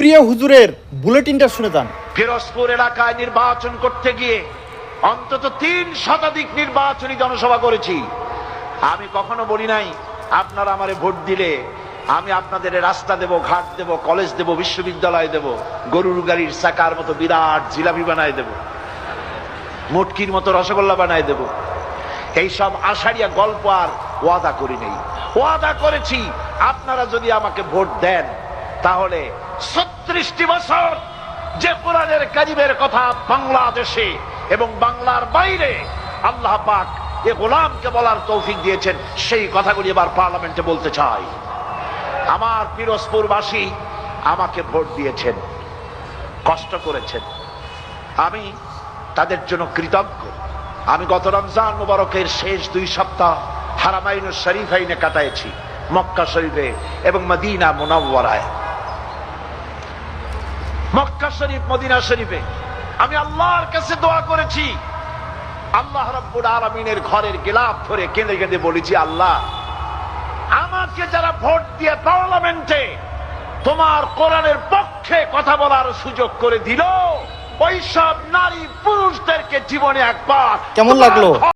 প্রিয় হুজুরের বুলেটিনটা শুনে যান। ফিরোজপুর এলাকায় নির্বাচন করতে গিয়ে অন্তত তিন শতাধিক নির্বাচনী জনসভা করেছি। আমি কখনো বলি নাই, আপনারা আমারে ভোট দিলে আমি আপনাদের রাস্তা দেব, ঘাট দেব, কলেজ দেব, বিশ্ববিদ্যালয় দেব, গরুর গাড়ির চাকার মতো বিরাট জিলাপি বানায় দেব, মুটকির মতো রসগোল্লা বানায় দেব। এইসব আষাঢ়িয়া গল্প আর ওয়াদা করি নেই। ওয়াদা করেছি, আপনারা যদি আমাকে ভোট দেন, তাহলে ছত্রিশটি বছর যে কোরআনের কারিমের কথা বাংলাদেশে এবং বাংলার বাইরে আল্লাহ পাক এ গোলামকে বলার তৌফিক দিয়েছেন, সেই কথাগুলি এবার পার্লামেন্টে বলতে চাই। আমার পিরোজপুরবাসী আমাকে ভোট দিয়েছেন, কষ্ট করেছেন। আমি তাদের জন্য কৃতজ্ঞ। আমি গত রমজান মুবারকের শেষ দুই সপ্তাহ হারামাইন শরীফাইনে কাটাইছি মক্কা শরীফে এবং মদিনা মুনাওয়ারায়। মক্কা শরীফ মদিনা শরীফে আমি আল্লাহর কাছে দোয়া করেছি আল্লাহ রব্বুল আলমিনের ঘরের গেলাপ ধরে কেঁদে কেঁদে বলেছি আল্লাহ আমাকে যারা ভোট দিয়ে পার্লামেন্টে তোমার কোরআনের পক্ষে কথা বলার সুযোগ করে দিল ওইসব নারী পুরুষদেরকে জীবনে একবার কেমন লাগল?